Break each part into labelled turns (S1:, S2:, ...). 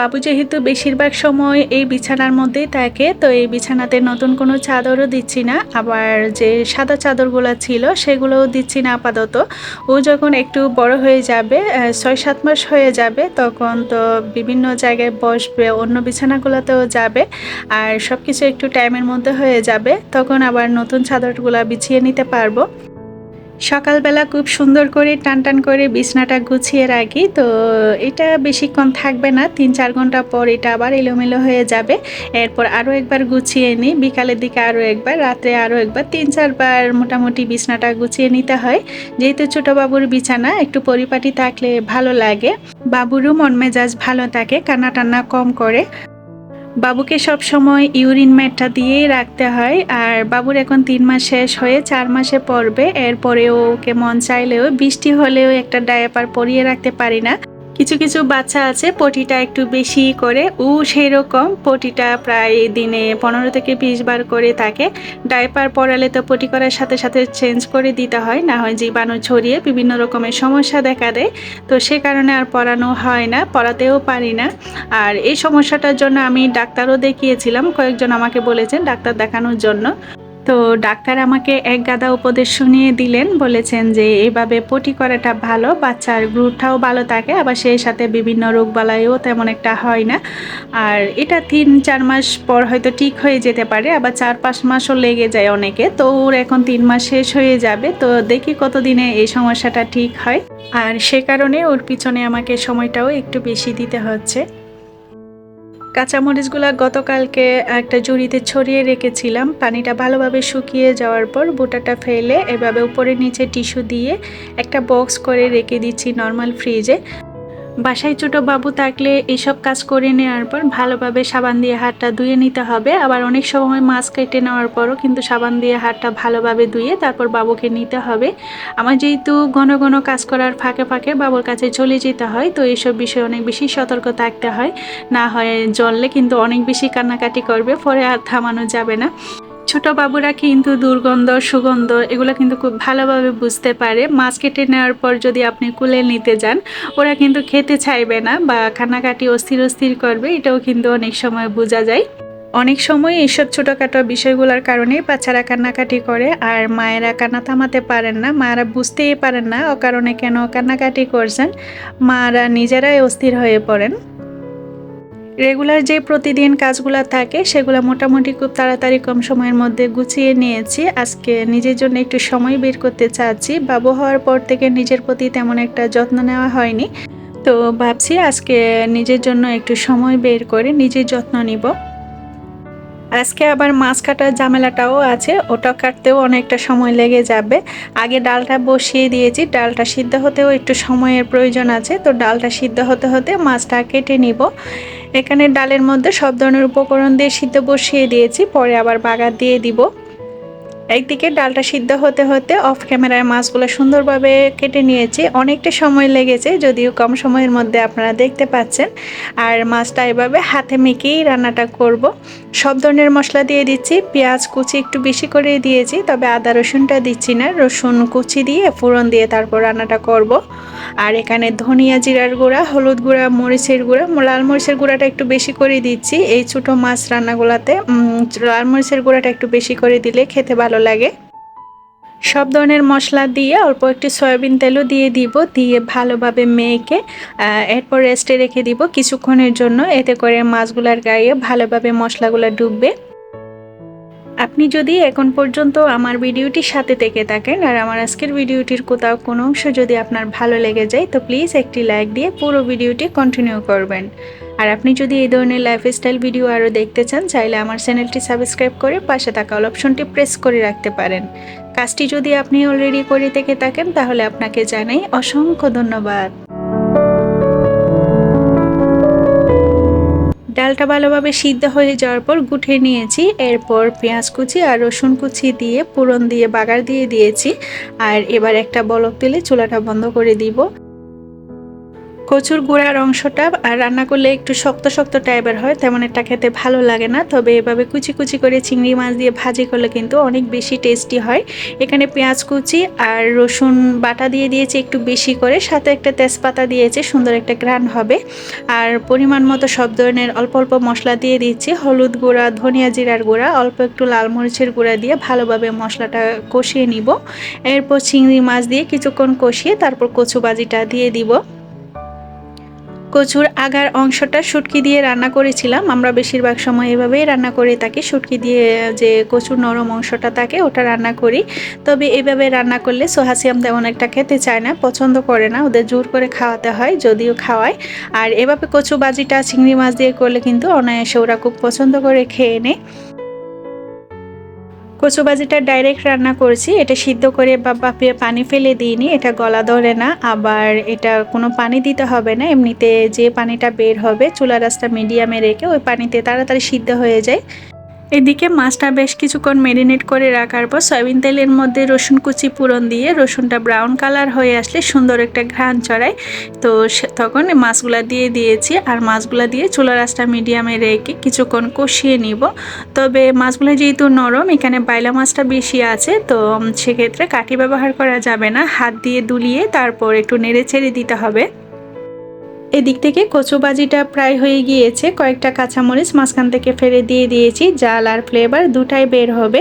S1: বাবু যেহেতু বেশিরভাগ সময় এই বিছানার মধ্যেই থাকে, তো এই বিছানাতে নতুন কোনো চাদরও দিচ্ছি না। আবার যে সাদা চাদরগুলো ছিল, সেগুলোও দিচ্ছি না আপাতত। ও যখন একটু বড় হয়ে যাবে ছয় সাত মাস হয়ে যাবে, তখন তো বিভিন্ন জায়গায় বসবে, অন্য বিছানাগুলোতেও যাবে, আর সব কিছু একটু টাইমের মধ্যে হয়ে যাবে, তখন আবার নতুন চাদরগুলো বিছিয়ে নিতে পারব। সকালবেলা খুব সুন্দর করে টান টান করে বিছনাটা গুছিয়ে রাখি, তো এটা বেশিক্ষণ থাকবে না, তিন চার ঘণ্টা পর এটা আবার এলোমেলো হয়ে যাবে। এরপর আরও একবার গুছিয়ে নিই, বিকালের দিকে আরও একবার, রাত্রে আরও একবার, তিন চারবার মোটামুটি বিছনাটা গুছিয়ে নিতে হয়। যেহেতু ছোট বাবুর বিছানা, একটু পরিপাটি থাকলে ভালো লাগে। বাবুরও মন মেজাজ ভালো থাকে, কান্না টান্না কম করে। বাবুকে সব সময় ইউরিন ম্যাটটা দিয়ে রাখতে হয়, আর বাবুর এখন তিন মাস শেষ হয়ে চার মাসে পড়বে। এরপরেও ওকে মন চাইলেও, বৃষ্টি হলেও একটা ডায়াপার পরিয়ে রাখতে পারি না। কিছু কিছু বাচ্চা আছে, পটিটা একটু বেশি করে, ও সেই রকম পটিটা প্রায় দিনে পনেরো থেকে বিশ বার করে থাকে। ডাইপার পরালে তো পটি করার সাথে সাথে চেঞ্জ করে দিতে হয়, না হয় জীবাণু ছড়িয়ে বিভিন্ন রকমের সমস্যা দেখা দেয়। তো সে কারণে আর পরানো হয় না, পরাতেও পারি না। আর এই সমস্যাটার জন্য আমি ডাক্তারও দেখিয়েছিলাম, কয়েকজন আমাকে বলেছেন ডাক্তার দেখানোর জন্য। তো ডাক্তার আমাকে এক গাদা উপদেশ শুনিয়ে দিলেন, বলেছেন যে এইভাবে পটি করাটা ভালো, বাচ্চার গ্রুথটাও ভালো থাকে, আবার সেই সাথে বিভিন্ন রোগবালাইও তেমন একটা হয় না। আর এটা তিন, চার মাস পর হয়তো ঠিক হয়ে যেতে পারে, আবার চার, পাঁচ মাসও লেগে যায় অনেকে, তো ওর এখন তিন মাস শেষ হয়ে যাবে, তো দেখি কতদিনে এই সমস্যাটা ঠিক হয়। আর সে কারণে ওর পিছনে আমাকে সময়টাও একটু বেশি দিতে হচ্ছে। কাঁচামরিচগুলো গতকালকে একটা জুড়িতে ছড়িয়ে রেখেছিলাম। পানিটা ভালোভাবে শুকিয়ে যাওয়ার পর বুটাটা ফেলে এভাবে উপরে নিচে টিস্যু দিয়ে একটা বক্স করে রেখে দিচ্ছি নর্মাল ফ্রিজে। বাসায় ছোটো বাবু থাকলে এইসব কাজ করে নেওয়ার পর ভালোভাবে সাবান দিয়ে হাতটা ধুয়ে নিতে হবে। আবার অনেক সময় মাছ কেটে নেওয়ার পরও কিন্তু সাবান দিয়ে হাতটা ভালোভাবে ধুয়ে তারপর বাবুকে নিতে হবে। আমার যেহেতু ঘন ঘন কাজ করার ফাঁকে ফাঁকে বাবুর কাছে চলে যেতে হয়, তো এইসব বিষয়ে অনেক বেশি সতর্ক থাকতে হয়। না হয় জ্বললে কিন্তু অনেক বেশি কান্নাকাটি করবে, পরে আর থামানো যাবে না। ছোট বাবুরা কিন্তু দুর্গন্ধ, সুগন্ধ এগুলো কিন্তু খুব ভালোভাবে বুঝতে পারে। মাছ কেটে নেওয়ার পর যদি আপনি কুলে নিতে যান, ওরা কিন্তু খেতে চাইবে না বা কান্নাকাটি অস্থির অস্থির করবে, এটাও কিন্তু অনেক সময় বোঝা যায়। অনেক সময় এইসব ছোটোখাটো বিষয়গুলোর কারণে বাচ্চারা কান্নাকাটি করে আর মায়েরা কান্না থামাতে পারেন না, মায়েরা বুঝতেই পারেন না ও কারণে কেন কান্নাকাটি করছেন। মারা নিজেরাই অস্থির হয়ে পড়েন। রেগুলার যে প্রতিদিন কাজগুলো থাকে, সেগুলো মোটামুটি খুব তাড়াতাড়ি কম সময়ের মধ্যে গুছিয়ে নিয়েছি। আজকে নিজের জন্য একটু সময় বের করতে চাচ্ছি। বাবু হওয়ার পর থেকে নিজের প্রতি তেমন একটা যত্ন নেওয়া হয়নি। তো ভাবছি আজকে নিজের জন্য একটু সময় বের করে নিজের যত্ন নিব। আজকে আবার মাছ কাটার ঝামেলাটাও আছে, ওটা কাটতেও অনেকটা সময় লেগে যাবে। আগে ডালটা বসিয়ে দিয়েছি, ডালটা সিদ্ধ হতেও একটু সময়ের প্রয়োজন আছে, তো ডালটা সিদ্ধ হতে হতে মাছটা কেটে নিব। এখানে ডালের মধ্যে সব ধরনের উপকরণ দিয়ে সিদ্ধ বসিয়ে দিয়েছি, পরে আবার বাগার দিয়ে দিব। একদিকে ডালটা সিদ্ধ হতে হতে অফ ক্যামেরায় মাছগুলো সুন্দরভাবে কেটে নিয়েছি। অনেকটা সময় লেগেছে, যদিও কম সময়ের মধ্যে আপনারা দেখতে পাচ্ছেন। আর মাছটা এভাবে হাতে মেখেই রান্নাটা করব। সব ধরনের মশলা দিয়ে দিচ্ছি, পেঁয়াজ কুচি একটু বেশি করে দিয়েছি, তবে আদা রসুনটা দিচ্ছি না, রসুন কুচি দিয়ে ফোড়ন দিয়ে তারপর রান্নাটা করব। আর এখানে ধনিয়া জিরার গুঁড়া, হলুদ গুঁড়া, মরিচের গুঁড়া লাল মরিচের গুঁড়াটা একটু বেশি করে দিচ্ছি। এই ছোটো মাছ রান্নাগুলোতে লাল মরিচের গুঁড়াটা একটু বেশি করে দিলে খেতে ভালো লাগে। সব ধরনের মশলা দিয়ে অল্প একটি সয়াবিন তেলও দিয়ে দিব, দিয়ে ভালোভাবে মেয়েকে এরপর রেস্টে রেখে দিব কিছুক্ষণের জন্য। এতে করে মাছগুলার গায়ে ভালোভাবে মশলাগুলো ডুববে। আপনি যদি এখন পর্যন্ত আমার ভিডিওটির সাথে থেকে থাকেন আর আমার আজকের ভিডিওটির কোথাও কোনো অংশ যদি আপনার ভালো লেগে যায়, তো প্লিজ একটি লাইক দিয়ে পুরো ভিডিওটি কন্টিনিউ করবেন। আর আপনি যদি এই ধরনের লাইফস্টাইল ভিডিও আরও দেখতে চান, চাইলে আমার চ্যানেলটি সাবস্ক্রাইব করে পাশে থাকা অল অপশনটি প্রেস করে রাখতে পারেন। কাজটি যদি আপনি অলরেডি করে থেকে থাকেন, তাহলে আপনাকে জানাই অসংখ্য ধন্যবাদ। ডালটা ভালোভাবে সিদ্ধ হয়ে যাওয়ার পর গুঠে নিয়েছি। এরপর পেঁয়াজ কুচি আর রসুন কুচি দিয়ে পুরন দিয়ে, বাগার দিয়ে দিয়েছি। আর এবার একটা বলক তেলে চুলাটা বন্ধ করে দিব। কচুর গুঁড়ার অংশটা আর রান্না করলে একটু শক্ত শক্ত টাইপের হয়, তেমন একটা খেতে ভালো লাগে না। তবে এভাবে কুচি কুচি করে চিংড়ি মাছ দিয়ে ভাজি করলে কিন্তু অনেক বেশি টেস্টি হয়। এখানে পেঁয়াজ কুচি আর রসুন বাটা দিয়ে দিয়েছি একটু বেশি করে, সাথে একটা তেজপাতা দিয়েছে, সুন্দর একটা ঘ্রাণ হবে। আর পরিমাণ মতো সব ধরনের অল্প অল্প মশলা দিয়ে দিচ্ছি, হলুদ গুঁড়া, ধনিয়া জিরার গুঁড়া, অল্প একটু লাল মরিচের গুঁড়া দিয়ে ভালোভাবে মশলাটা কষিয়ে নিব। এরপর চিংড়ি মাছ দিয়ে কিছুক্ষণ কষিয়ে তারপর কচু বাজিটা দিয়ে দিব। কচুর আগার অংশটা শুটকি দিয়ে রান্না করেছিলাম। আমরা বেশিরভাগ সময় এভাবেই রান্না করে থাকি। শুটকি দিয়ে যে কচুর নরম অংশটা থাকে, ওটা রান্না করি। তবে এভাবে রান্না করলে সোহাসিয়াম তেমন একটা খেতে চায় না, পছন্দ করে না। ওদের জোর করে খাওয়াতে হয়, যদিও খাওয়ায়। আর এভাবে কচু বাজিটা, চিংড়ি মাছ দিয়ে করলে কিন্তু অনায়াসে ওরা খুব পছন্দ করে খেয়ে নেয়। কচু বাজিটা ডাইরেক্ট রান্না করছি। এটা সিদ্ধ করে বা বাপিয়ে পানি ফেলে দিইনি, এটা গলা ধরে না। আবার এটা কোনো পানি দিতে হবে না, এমনিতে যে পানিটা বের হবে চুলা রাস্তা মিডিয়ামে রেখে ওই পানিতে তাড়াতাড়ি সিদ্ধ হয়ে যায়। এদিকে মাছটা বেশ কিছুক্ষণ ম্যারিনেট করে রাখার পর সয়াবিন তেলের মধ্যে রসুন কুচি পুরন দিয়ে রসুনটা ব্রাউন কালার হয়ে আসলে সুন্দর একটা ঘ্রাণ চড়ায় তো তখন মাছগুলা দিয়ে দিয়েছি আর মাছগুলা দিয়ে চুলা রাসটা মিডিয়ামে রেখে কিছুক্ষণ কষিয়ে নিব। তবে মাছগুলো যেহেতু নরম, এখানে বাইলা মাছটা বেশি আছে, তো সেক্ষেত্রে কাঠি ব্যবহার করা যাবে না। হাত দিয়ে দুলিয়ে তারপর একটু নেড়ে ছেড়ে দিতে হবে। এদিক থেকে কচুবাজিটা প্রায় হয়ে গিয়েছে। কয়েকটা কাঁচামরিচ মাঝখান থেকে ফেলে দিয়ে দিয়েছি। জাল আর ফ্লেভার দুটাই বের হবে।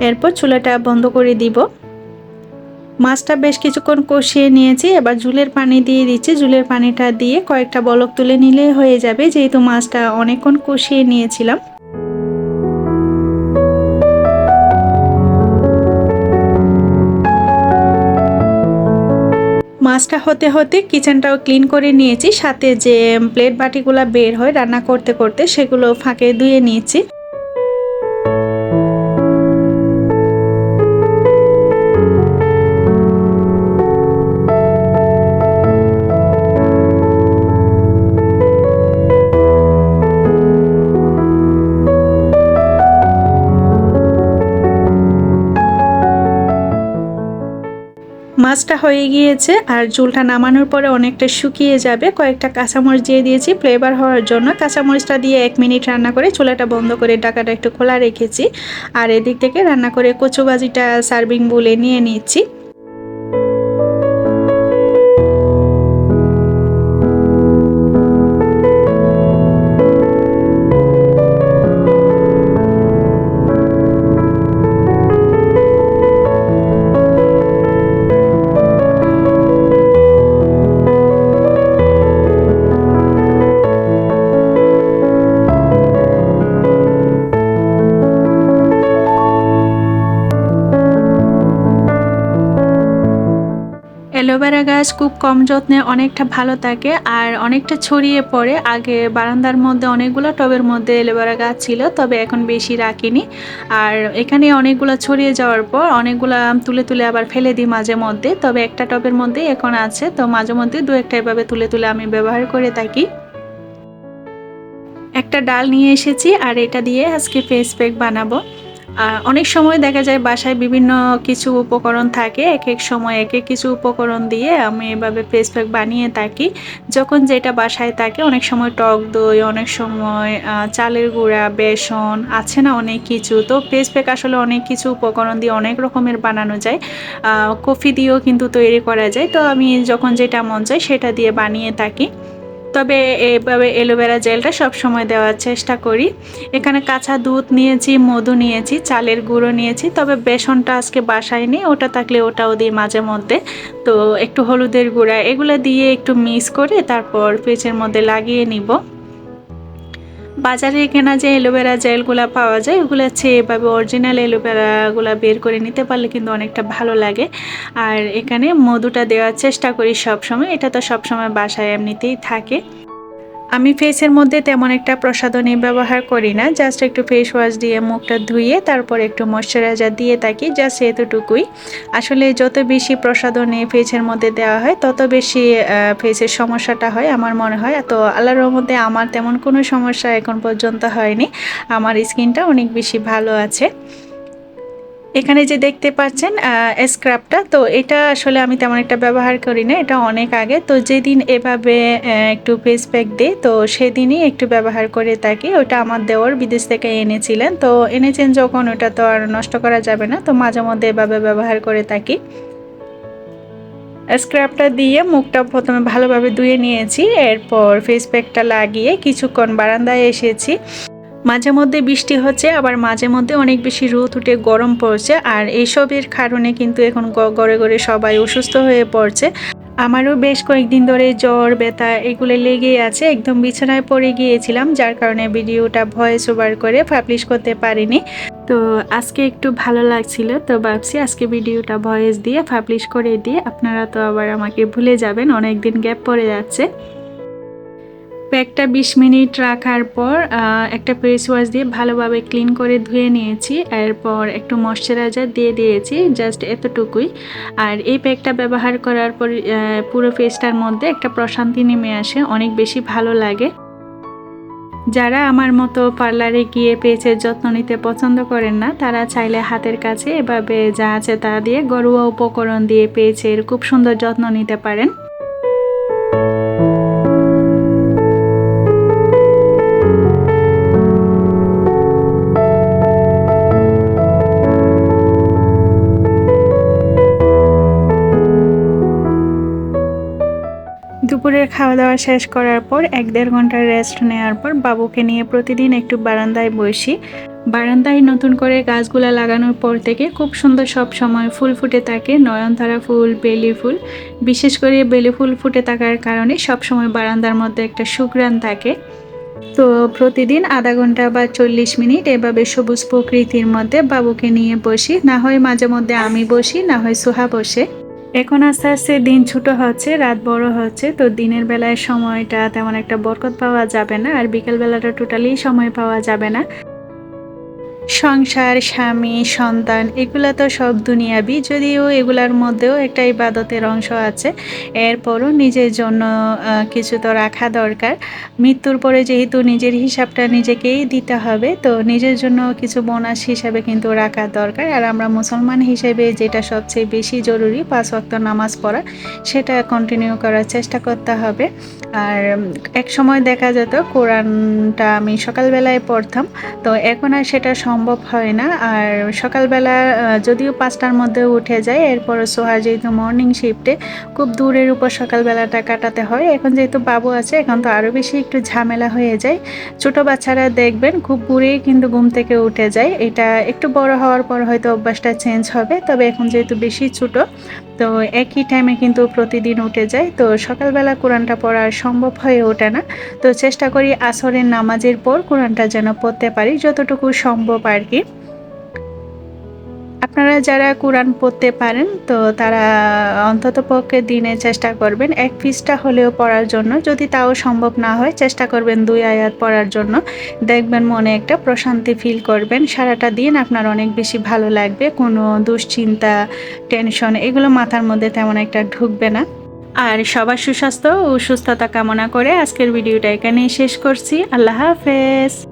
S1: এরপর চুলাটা বন্ধ করে দিব। মাছটা বেশ কিছুক্ষণ কষিয়ে নিয়েছি। এবার জুলের পানি দিয়ে দিচ্ছি। জুলের পানিটা দিয়ে কয়েকটা বলক তুলে নিলে হয়ে যাবে। যেহেতু মাছটা অনেকক্ষণ কষিয়ে নিয়েছিলাম। মাছটা হতে হতে কিচেনটাও ক্লিন করে নিয়েছি, সাথে যে প্লেট বাটিগুলো বের হয় রান্না করতে করতে সেগুলো ফাঁকে ধুয়ে নিয়েছি। মাছটা হয়ে গিয়েছে আর ঝোলটা নামানোর পরে অনেকটা শুকিয়ে যাবে। কয়েকটা কাঁচামরিচ দিয়ে দিয়েছি। ফ্লেভার হওয়ার জন্য কাঁচামরিচটা দিয়ে এক মিনিট রান্না করে চুলাটা বন্ধ করে ডাকাটা একটু খোলা রেখেছি। আর এদিক থেকে রান্না করে কচুবাজিটা সার্ভিং বলে নিয়ে নিচ্ছি। অ্যালোভেরা গাছ খুব কম যত্নে অনেকটা ভালো থাকে আর অনেকটা ছড়িয়ে পড়ে। আগে বারান্দার মধ্যে অনেকগুলো টবের মধ্যে অ্যালোভেরা গাছ ছিল, তবে এখন বেশি রাখিনি। আর এখানে অনেকগুলো ছড়িয়ে যাওয়ার পর অনেকগুলো তুলে তুলে আবার ফেলে দিই মাঝে মধ্যে। তবে একটা টবের মধ্যে এখন আছে, তো মাঝে মধ্যে দু একটা এভাবে তুলে তুলে আমি ব্যবহার করে থাকি। একটা ডাল নিয়ে এসেছি, আর এটা দিয়ে আজকে ফেস প্যাক বানাবো। অনেক সময় দেখা যায় বাসায় বিভিন্ন কিছু উপকরণ থাকে, এক এক সময় এক এক কিছু উপকরণ দিয়ে আমি এভাবে ফেস প্যাক বানিয়ে থাকি। যখন যেটা বাসায় থাকে, অনেক সময় টক দই, অনেক সময় চালের গুঁড়া, বেসন, আছে না অনেক কিছু। তো ফেস প্যাক আসলে অনেক কিছু উপকরণ দিয়ে অনেক রকমের বানানো যায়। কফি দিয়েও কিন্তু তৈরি করা যায়। তো আমি যখন যেটা মন চাই সেটা দিয়ে বানিয়ে থাকি। তবে এভাবে এলোভেরা জেলটা সব সময় দেওয়ার চেষ্টা করি। এখানে কাঁচা দুধ নিয়েছি, মধু নিয়েছি, চালের গুঁড়ো নিয়েছি, তবে বেসনটা আজকে বাসায় নেই, ওটা থাকলে ওটাও দিই মাঝে মধ্যে। তো একটু হলুদের গুঁড়া, এগুলো দিয়ে একটু মিক্স করে তারপর পেঁচের মধ্যে লাগিয়ে নিব। বাজারে কেনা যে এলোভেরা জেলগুলো পাওয়া যায়, ওগুলো হচ্ছে এভাবে অরিজিনাল এলোভেরাগুলো বের করে নিতে পারলে কিন্তু অনেকটা ভালো লাগে। আর এখানে মধুটা দেওয়ার চেষ্টা করি সবসময়, এটা তো সবসময় বাসায় এমনিতেই থাকে। আমি ফেসের মধ্যে তেমন একটা প্রসাধনী ব্যবহার করি না জাস্ট একটু ফেস ওয়াশ দিয়ে মুখটা ধুয়ে, তারপর একটু ময়শ্চারাইজার দিয়ে থাকি জাস্ট এতটুকুই। আসলে যত বেশি প্রসাধনী ফেসের মধ্যে দেওয়া হয়, তত বেশি ফেসের সমস্যাটা হয় আমার মনে হয়। তো আল্লাহর মধ্যে আমার তেমন কোনো সমস্যা এখন পর্যন্ত হয়নি। আমার স্কিনটা অনেক বেশি ভালো আছে। এখানে যে দেখতে পাচ্ছেন স্ক্রাবটা তো এটা আসলে আমি তেমন একটা ব্যবহার করি না, এটা অনেক আগে। তো যেদিন এভাবে একটু ফেস প্যাক দিই, তো সেদিনই একটু ব্যবহার করে থাকি। ওটা আমার দেওয়ার বিদেশ থেকে এনেছিলেন, তো এনেছেন যখন, ওটা তো আর নষ্ট করা যাবে না, তো মাঝে মধ্যে এভাবে ব্যবহার করে থাকি। স্ক্রাবটা দিয়ে মুখটা প্রথমে ভালোভাবে ধুয়ে নিয়েছি, এরপর ফেস প্যাকটা লাগিয়ে কিছুক্ষণ বারান্দায় এসেছি। মাঝে মধ্যে বৃষ্টি হচ্ছে, আবার মাঝে মধ্যে অনেক বেশি রোদ উঠে গরম পড়ছে, আর এইসবের কারণে কিন্তু এখন গড়ে গড়ে সবাই অসুস্থ হয়ে পড়ছে। আমারও বেশ কয়েকদিন ধরে জ্বর, ব্যথা এগুলো লেগেই আছে, একদম বিছানায় পড়ে গিয়েছিলাম, যার কারণে ভিডিওটা ভয়েস ওভার করে পাবলিশ করতে পারিনি। তো আজকে একটু ভালো লাগছিল, তো ভাবছি আজকে ভিডিওটা ভয়েস দিয়ে পাবলিশ করে দিয়ে আপনারা তো আবার আমাকে ভুলে যাবেন অনেক দিন গ্যাপ পড়ে যাচ্ছে। প্যাকটা বিশ মিনিট রাখার পর একটা ফেস ওয়াশ দিয়ে ভালোভাবে ক্লিন করে ধুয়ে নিয়েছি। এরপর একটু ময়শ্চারাইজার দিয়ে দিয়েছি জাস্ট এতটুকুই। আর এই প্যাকটা ব্যবহার করার পর পুরো ফেসটার মধ্যে একটা প্রশান্তি নেমে আসে, অনেক বেশি ভালো লাগে। যারা আমার মতো পার্লারে গিয়ে পেঁচের যত্ন নিতে পছন্দ করেন না, তারা চাইলে হাতের কাছে এভাবে যা আছে তা দিয়ে ঘরোয়া উপকরণ দিয়ে পেঁচের খুব সুন্দর যত্ন নিতে পারেন। দুপুরের খাওয়া দাওয়া শেষ করার পর এক দেড় ঘণ্টার রেস্ট নেওয়ার পর বাবুকে নিয়ে প্রতিদিন একটু বারান্দায় বসি। বারান্দায় নতুন করে গাছগুলা লাগানোর পর থেকে খুব সুন্দর সব সময় ফুল ফুটে থাকে, নয়নতারা ফুল, বেলি ফুল। বিশেষ করে বেলি ফুল ফুটে থাকার কারণে সব সময় বারান্দার মধ্যে একটা সুগ্রাণ থাকে। তো প্রতিদিন আধা ঘণ্টা বা চল্লিশ মিনিট এভাবে সবুজ প্রকৃতির মধ্যে বাবুকে নিয়ে বসি। না হয় মাঝে মধ্যে আমি বসি, না হয় সোহা বসে। এখন আস্তে আস্তে দিন ছোট হচ্ছে, রাত বড় হচ্ছে, তো দিনের বেলায় সময়টা তেমন একটা বরকত পাওয়া যাবে না, আর বিকেল বেলাটা টোটালি সময় পাওয়া যাবে না। সংসার, স্বামী, সন্তান, এগুলা তো সব দুনিয়াবি, যদিও এগুলার মধ্যেও একটা ইবাদতের অংশ আছে। এরপরও নিজের জন্য কিছু তো রাখা দরকার। মৃত্যুর পরে যেহেতু নিজের হিসাবটা নিজেকেই দিতে হবে, তো নিজের জন্য কিছু বোনাস হিসাবে কিন্তু রাখা দরকার। আর আমরা মুসলমান হিসেবে যেটা সবচেয়ে বেশি জরুরি, পাঁচ ওয়াক্ত নামাজ পড়া, সেটা কন্টিনিউ করার চেষ্টা করতে হবে। আর এক সময় দেখা যেত, কোরআনটা আমি সকালবেলায় পড়তাম, তো এখন আর সেটা সম্ভব হয় না। আর সকালবেলা যদিও পাঁচটার মধ্যে উঠে যায় এরপর সোহার যেহেতু মর্নিং শিফটে খুব দূরের উপর সকালবেলাটা কাটাতে হয়। এখন যেহেতু বাবু আছে, এখন তো আরও বেশি একটু ঝামেলা হয়ে যায়। ছোট বাচ্চারা দেখবেন, খুব ভোরেই কিন্তু ঘুম থেকে উঠে যায়। এটা একটু বড় হওয়ার পর হয়তো অভ্যাসটা চেঞ্জ হবে, তবে এখন যেহেতু বেশি ছোট, তো একই টাইমে কিন্তু প্রতিদিন উঠে যায়। তো সকালবেলা কোরআনটা পড়া সম্ভব হয়ে ওঠে না। তো চেষ্টা করি আসরের নামাজের পর কোরআনটা যেন পড়তে পারি, যতটুকু সম্ভব আর কি আপনারা যারা কোরআন পড়তে পারেন, তো তারা অন্তত পক্ষে দিনে চেষ্টা করবেন। এক পিসটা হলেও পড়ার জন্য। যদি তাও সম্ভব না হয়, চেষ্টা করবেন দুই আয়াত পড়ার জন্য। দেখবেন মনে একটা প্রশান্তি ফিল করবেন। সারাটা দিন আপনার অনেক বেশি ভালো লাগবে। কোনো দুশ্চিন্তা টেনশন এগুলো মাথার মধ্যে তেমন একটা ঢুকবে না। আর সবার সুস্বাস্থ্য ও সুস্থতা কামনা করে আজকের ভিডিওটা এখানেই শেষ করছি। আল্লাহ হাফেজ।